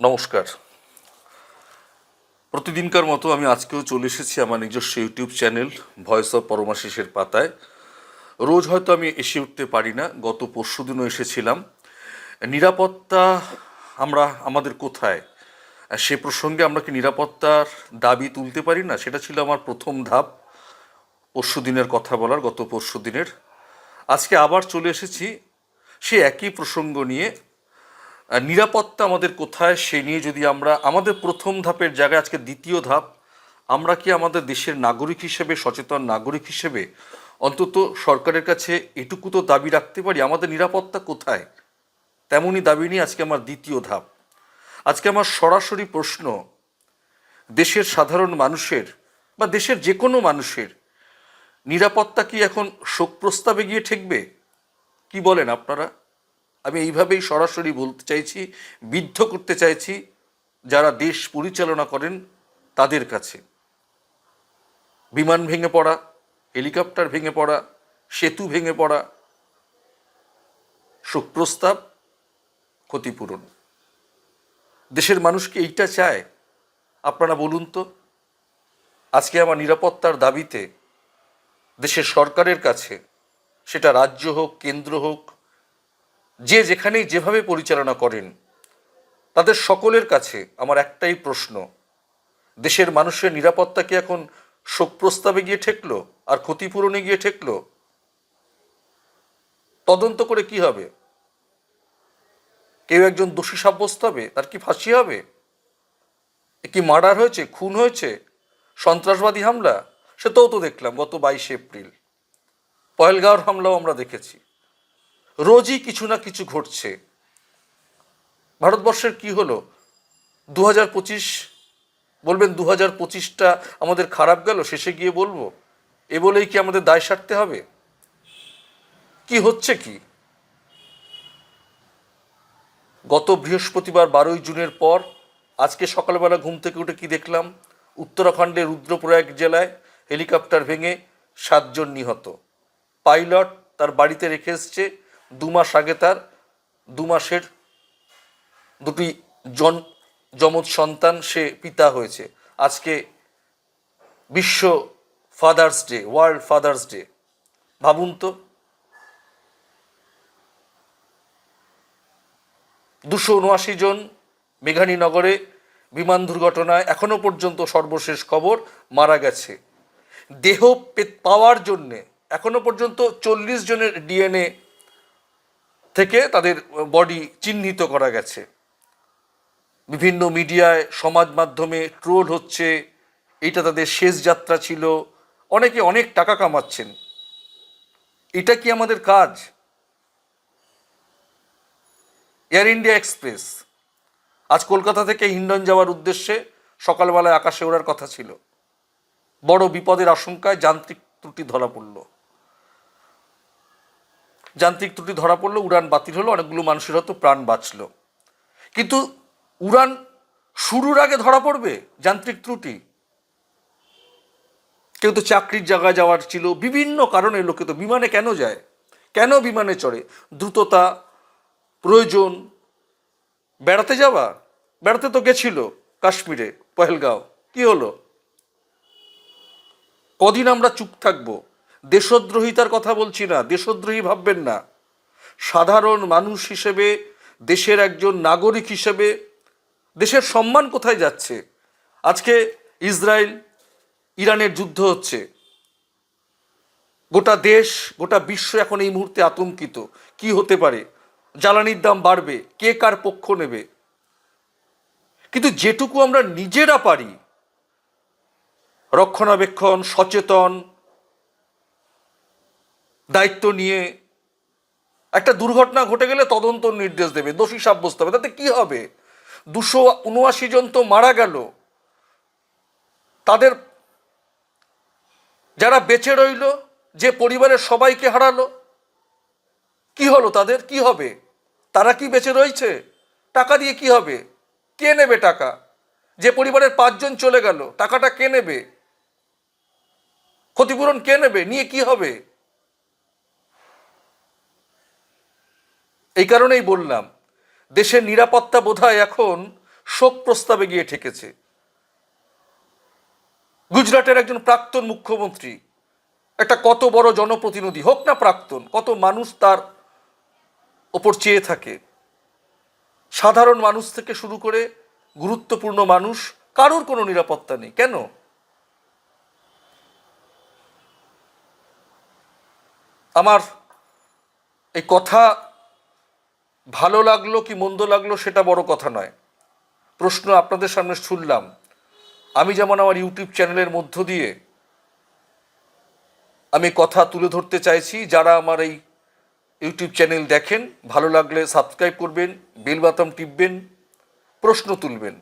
নমস্কার। প্রতিদিনকার মতো আমি আজকেও চলে এসেছি আমার নিজস্ব ইউটিউব চ্যানেল ভয়েস অফ পরমাশিসের পাতায়। রোজ হয়তো আমি এসে উঠতে পারি না, গত পরশু দিনও এসেছিলাম। নিরাপত্তা আমরা, আমাদের কোথায়? সে প্রসঙ্গে আমরা কি নিরাপত্তার দাবি তুলতে পারি না? সেটা ছিল আমার প্রথম ধাপ পরশু দিনের কথা বলার, গত পরশু দিনের। আজকে আবার চলে এসেছি সে একই প্রসঙ্গ নিয়ে নিরাপত্তা আমাদের কোথায়, সে নিয়ে যদি আমরা, আমাদের প্রথম ধাপের জায়গায়, আজকে দ্বিতীয় ধাপ, আমরা কি আমাদের দেশের নাগরিক হিসেবে, সচেতন নাগরিক হিসেবে অন্তত সরকারের কাছে এটুকু তো দাবি রাখতে পারি, আমাদের নিরাপত্তা কোথায়? তেমনই দাবি নিয়ে আজকে আমার দ্বিতীয় ধাপ। আজকে আমার সরাসরি প্রশ্ন, দেশের সাধারণ মানুষের বা দেশের যে কোনো মানুষের নিরাপত্তা কি এখন শোক প্রস্তাবে গিয়ে ঠেকবে? কি বলেন আপনারা? আমি এইভাবেই সরাসরি বলতে চাইছি, বিদ্ধ করতে চাইছি যারা দেশ পরিচালনা করেন তাদের কাছে। বিমান ভেঙে পড়া, হেলিকপ্টার ভেঙে পড়া, সেতু ভেঙে পড়া, শোক প্রস্তাব ক্ষতিপূরণ। দেশের মানুষ কি এইটা চায়। আপনারা বলুন তো, আজকে আমার নিরাপত্তার দাবিতে দেশের সরকারের কাছে, সেটা রাজ্য হোক, কেন্দ্র হোক যে যেখানেই যেভাবে পরিচালনা করেন, তাদের সকলের কাছে আমার একটাই প্রশ্ন, দেশের মানুষের নিরাপত্তা কি এখন শোক প্রস্তাবে গিয়ে ঠেকলো আর ক্ষতিপূরণে গিয়ে ঠেকলো? তদন্ত করে কি হবে? কেউ একজন দোষী সাব্যস্ত হবে, তার কি ফাঁসি হবে? কি মার্ডার হয়েছে, খুন হয়েছে? সন্ত্রাসবাদী হামলা? সেটাও তো দেখলাম গত বাইশে এপ্রিল। পয়েলগাঁওর হামলাও আমরা দেখেছি। রোজই কিছু না কিছু ঘটছে। ভারতবর্ষের কি হলো? দু হাজার পঁচিশ, বলবেন দু হাজার পঁচিশটা আমাদের খারাপ গেল, শেষে গিয়ে বলব? এ বলেই কি আমাদের দায় সারতে হবে? কি হচ্ছে কি? গত বৃহস্পতিবার বারোই জুনের পর, আজকে সকালবেলা ঘুম থেকে উঠে কি দেখলাম? উত্তরাখণ্ডের রুদ্রপ্রয়াগ জেলায় হেলিকপ্টার ভেঙে সাতজন নিহত। পাইলট তার বাড়িতে রেখে এসছে দু মাস আগে তার, দু মাসের দুটি জন, যমজ সন্তান সে পিতা হয়েছে। আজকে বিশ্ব father's day world father's day ভাবুন তো, দুশো উনআশি জন মেঘানীনগরে বিমান দুর্ঘটনায় এখনও পর্যন্ত সর্বশেষ খবর মারা গেছে। দেহ পাওয়ার জন্যে এখনও পর্যন্ত চল্লিশ জনের ডিএনএ থেকে তাদের বডি চিহ্নিত করা গেছে। বিভিন্ন মিডিয়ায়, সমাজ মাধ্যমে ট্রোল হচ্ছে, এটা তাদের শেষ যাত্রা ছিল, অনেকে অনেক টাকা কামাচ্ছেন। এটা কি আমাদের কাজ? এয়ার ইন্ডিয়া এক্সপ্রেস আজ কলকাতা থেকে হিন্ডন যাওয়ার উদ্দেশ্যে সকালবেলায় আকাশে ওড়ার কথা ছিল। বড় বিপদের আশঙ্কায় যান্ত্রিক ত্রুটি ধরা পড়ল। যান্ত্রিক ত্রুটি ধরা পড়ল, উড়ান বাতিল হলো, অনেকগুলো মানুষের হয়তো প্রাণ বাঁচলো। কিন্তু উড়ান শুরুর আগে ধরা পড়বে যান্ত্রিক ত্রুটি। কেউ তো চাকরির জায়গায় যাওয়ার ছিল, বিভিন্ন কারণে লোকে তো বিমানে কেন যায়? কেন বিমানে চড়ে? দ্রুততা, প্রয়োজন, বেড়াতে যাওয়া? বেড়াতে তো গেছিল কাশ্মীরে, পহেলগাঁও। কি হলো? কদিন আমরা চুপ থাকব? দেশদ্রোহিতার কথা বলছি না, দেশদ্রোহী ভাববেন না। সাধারণ মানুষ হিসেবে, দেশের একজন নাগরিক হিসেবে দেশের সম্মান কোথায় যাচ্ছে? আজকে ইসরায়েল, ইরানের যুদ্ধ হচ্ছে। গোটা দেশ, গোটা বিশ্ব এখন এই মুহূর্তে আতঙ্কিত। কি হতে পারে? জ্বালানির দাম বাড়বে, কে কার পক্ষ নেবে? কিন্তু যেটুকু আমরা নিজেরা পারি, রক্ষণাবেক্ষণ, সচেতন দায়িত্ব নিয়ে একটা দুর্ঘটনা ঘটে গেলে তদন্ত নির্দেশ দেবে, দোষী সাব্যস্ত হবে। তাতে কি হবে? দুশো উনআশি জন তো মারা গেল। তাদের যারা বেঁচে রইল, যে পরিবারের সবাইকে হারালো, কি হলো তাদের? কি হবে? তারা কি বেঁচে রয়েছে? টাকা দিয়ে কি হবে? কে নেবে টাকা? যে পরিবারের পাঁচজন চলে গেল, টাকাটা কে নেবে? ক্ষতিপূরণ কে নেবে? নিয়ে কি হবে? এই কারণেই বললাম, দেশের নিরাপত্তা বোধহয় এখন শোক প্রস্তাবে গিয়ে ঠেকেছে। গুজরাটের একজন প্রাক্তন মুখ্যমন্ত্রী, একটা কত বড় জনপ্রতিনিধি, হোক না প্রাক্তন, কত মানুষ তার ওপর চেয়ে থাকে। সাধারণ মানুষ থেকে শুরু করে গুরুত্বপূর্ণ মানুষ, কারোর কোনো নিরাপত্তা নেই। কেন? আমার এই কথা ভালো লাগল কি মন্দ লাগল সেটা বড় কথা নয়। প্রশ্ন আপনাদের সামনে শুনলাম। আমি যেমন আমার ইউটিউব চ্যানেলের মধ্য দিয়ে আমি কথা তুলে ধরতে চাইছি, যারা আমার এই ইউটিউব চ্যানেল দেখেন, ভালো লাগলে সাবস্ক্রাইব করবেন, বেল বাটন টিপবেন, প্রশ্ন তুলবেন।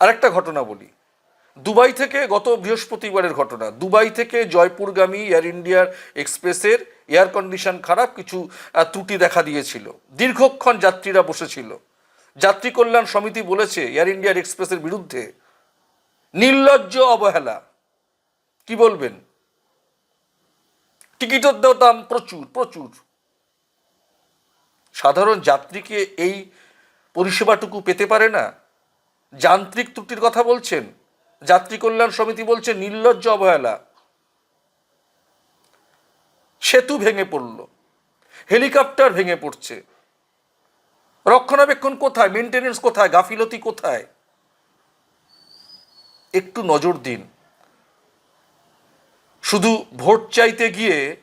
আরেকটা ঘটনা বলি। দুবাই থেকে গত বৃহস্পতিবারের ঘটনা। দুবাই থেকে জয়পুরগামী এয়ার ইন্ডিয়ার এক্সপ্রেসের এয়ার কন্ডিশন খারাপ, কিছু ত্রুটি দেখা দিয়েছিল। দীর্ঘক্ষণ যাত্রীরা বসেছিল। যাত্রী কল্যাণ সমিতি বলেছে এয়ার ইন্ডিয়ার এক্সপ্রেসের বিরুদ্ধে নির্লজ্জ অবহেলা। কি বলবেন? টিকিটের দাম প্রচুর প্রচুর। সাধারণ যাত্রীকে এই পরিষেবাটুকু পেতে পারে না। যান্ত্রিক ত্রুটির কথা বলছেন। যাত্রী কল্যাণ সমিতি বলছে নির্লজ্জ অবহেলা। সেতু ভেঙে পড়ল। হেলিকপ্টার ভেঙে পড়ছে। রক্ষণাবেক্ষণ কোথায়? মেনটেনেন্স কোথায়? গাফিলতি কোথায়? একটু নজর দিন। শুধু ভোট চাইতে গিয়ে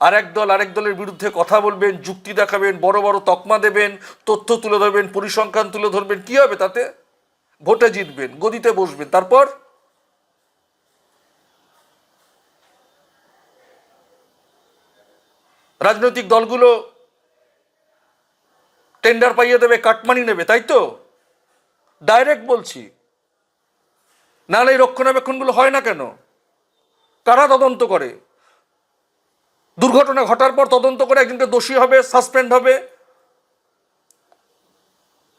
আরেক দল আরেক দলের বিরুদ্ধে কথা বলবেন, যুক্তি দেখাবেন, বড় বড় তকমা দেবেন, তথ্য তুলে ধরবেন, পরিসংখ্যান তুলে ধরবেন, কি হবে তাতে? ভোটে জিতবেন, গদিতে বসবেন। তারপর রাজনৈতিক দলগুলো টেন্ডার পাইয়ে দেবে, কাটমানি নেবে, তাই তো? ডাইরেক্ট বলছি। নাহলে এই রক্ষণাবেক্ষণগুলো হয় না কেন? কারা তদন্ত করে? দুর্ঘটনা ঘটার পর তদন্ত করে একজনকে দোষী হবে সাসপেন্ড হবে?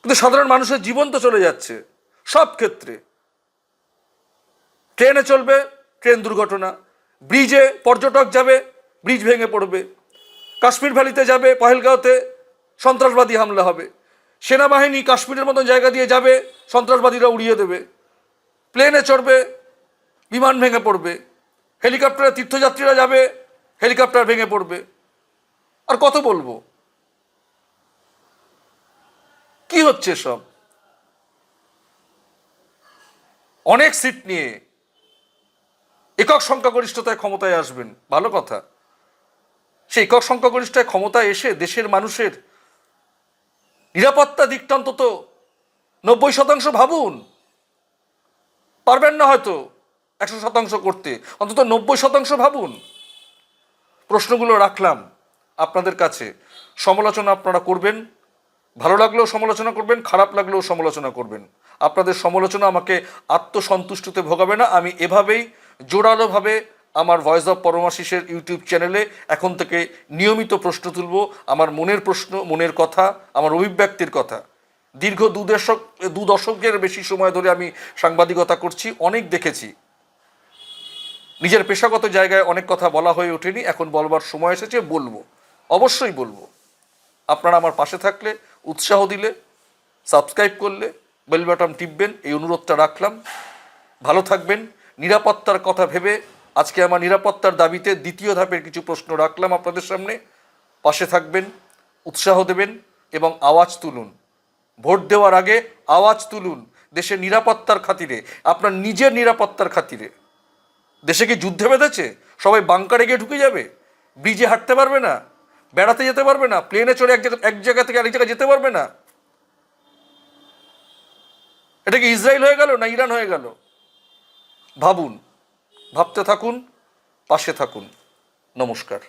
কিন্তু সাধারণ মানুষের জীবন তো চলে যাচ্ছে, সব ক্ষেত্রে। ট্রেনে চলবে, ট্রেন দুর্ঘটনা। ব্রিজে পর্যটক যাবে, ব্রিজ ভেঙে পড়বে। কাশ্মীর ভ্যালিতে যাবে, পহেলগাঁওতে সন্ত্রাসবাদী হামলা হবে। সেনাবাহিনী কাশ্মীরের মতন জায়গা দিয়ে যাবে, সন্ত্রাসবাদীরা উড়িয়ে দেবে। প্লেনে চড়বে, বিমান ভেঙে পড়বে। হেলিকপ্টারে তীর্থযাত্রীরা যাবে, হেলিকপ্টার ভেঙে পড়বে। আর কত বলব? কি হচ্ছে সব? অনেক সিট নিয়ে একক সংখ্যাগরিষ্ঠতায় ক্ষমতায় আসবেন, ভালো কথা। সেই একক সংখ্যাগরিষ্ঠতায় ক্ষমতায় এসে দেশের মানুষের নিরাপত্তা দিকটা অন্তত নব্বই শতাংশ ভাবুন। পারবেন না হয়তো একশো শতাংশ করতে। অন্তত নব্বই শতাংশ ভাবুন। প্রশ্নগুলো রাখলাম আপনাদের কাছে। সমালোচনা আপনারা করবেন, ভালো লাগলেও সমালোচনা করবেন, খারাপ লাগলেও সমালোচনা করবেন। আপনাদের সমালোচনা আমাকে আত্মসন্তুষ্টিতে ভোগাবে না। আমি এভাবেই জোরালোভাবে আমার ভয়েস অফ পরমাশিসের ইউটিউব চ্যানেলে এখন থেকে নিয়মিত প্রশ্ন তুলব। আমার মনের প্রশ্ন, মনের কথা, আমার অভিব্যক্তির কথা। দীর্ঘ দু দশক, দু দশকের বেশি সময় ধরে আমি সাংবাদিকতা করছি, অনেক দেখেছি। নিজের পেশাগত জায়গায় অনেক কথা বলা হয়ে ওঠেনি, এখন বলবার সময় এসেছে, বলব। অবশ্যই বলব। আপনারা আমার পাশে থাকলে, উৎসাহ দিলে, সাবস্ক্রাইব করলে, বেল টিপবেন, এই অনুরোধটা রাখলাম। ভালো থাকবেন, নিরাপত্তার কথা ভেবে আজকে আমার নিরাপত্তার দাবিতে দ্বিতীয় ধাপের কিছু প্রশ্ন রাখলাম আপনাদের সামনে। পাশে থাকবেন, উৎসাহ দেবেন এবং আওয়াজ তুলুন। ভোট দেওয়ার আগে আওয়াজ তুলুন দেশের নিরাপত্তার খাতিরে, আপনার নিজের নিরাপত্তার খাতিরে। দেশে কি যুদ্ধে বেঁধেছে? সবাই বাংকারে গিয়ে ঢুকে যাবে? ব্রিজে হাঁটতে পারবে না? বেড়াতে যেতে পারবে না? প্লেনে চড়ে এক জায়গা এক জায়গা থেকে আরেক জায়গায় যেতে পারবে না? এটা কি ইসরায়েল হয়ে গেল না ইরান হয়ে গেল? ভাবুন। ভাবতে থাকুন পাশে থাকুন। নমস্কার।